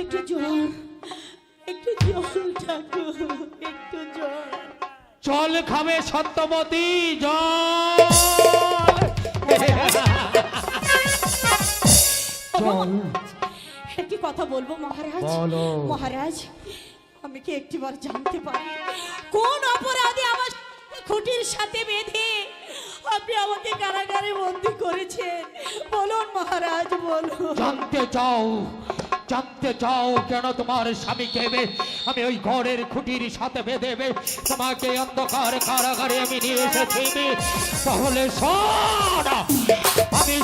একটু জল একটু জল ঠাকুর একটু জল। জল খাবে সত্যবতী জল। জল একটি কথা বলব মহারাজ? মহারাজ আমি কি একটিবার জানতে পারি? কারাগারে বন্দি করেছেন। বলুন মহারাজ, বলুন। জানতে চাও জানতে চাও কেন তোমার স্বামী খেবে? আমি ওই ঘরের খুঁটির সাথে বেঁধেবে তোমাকে অন্ধকার কারাগারে আমি নিয়ে এসেছি। তাহলে আমি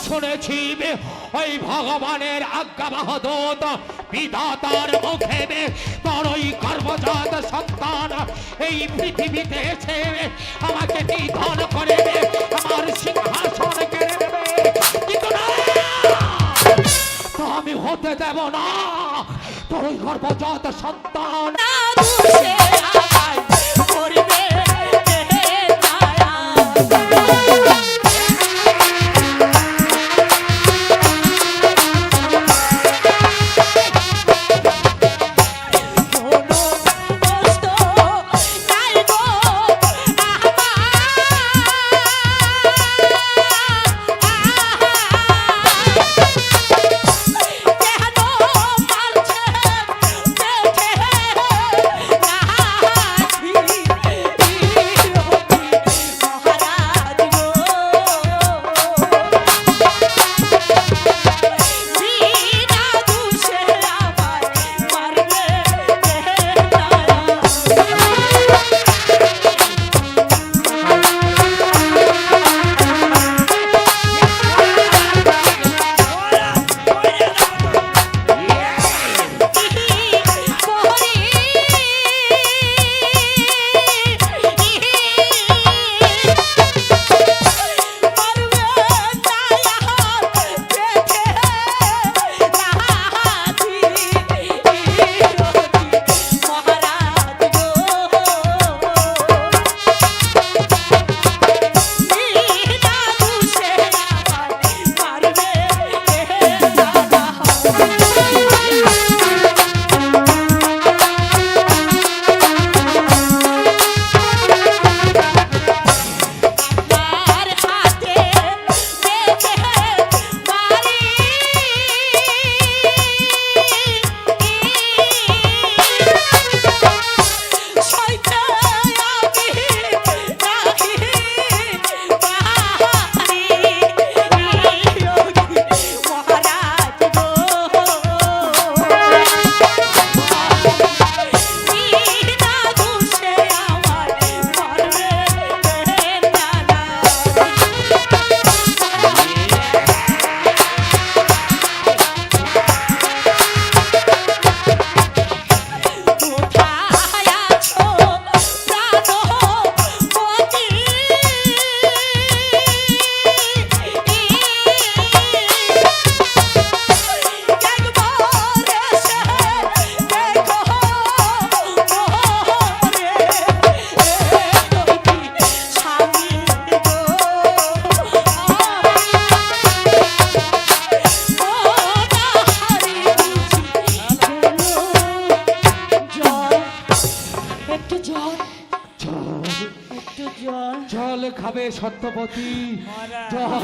শুনেছি ওই ভগবানের আজ্ঞা বাহদূত বিধাতার মুখে বে, তোর ওই গর্ভজাত সন্তান এই পৃথিবীতে এসে আমাকে নিধন করে আমার সিংহাসন কেড়ে নেবে। কিন্তু না আমি হতে দেব না তোর ওই সন্তান। জল একটু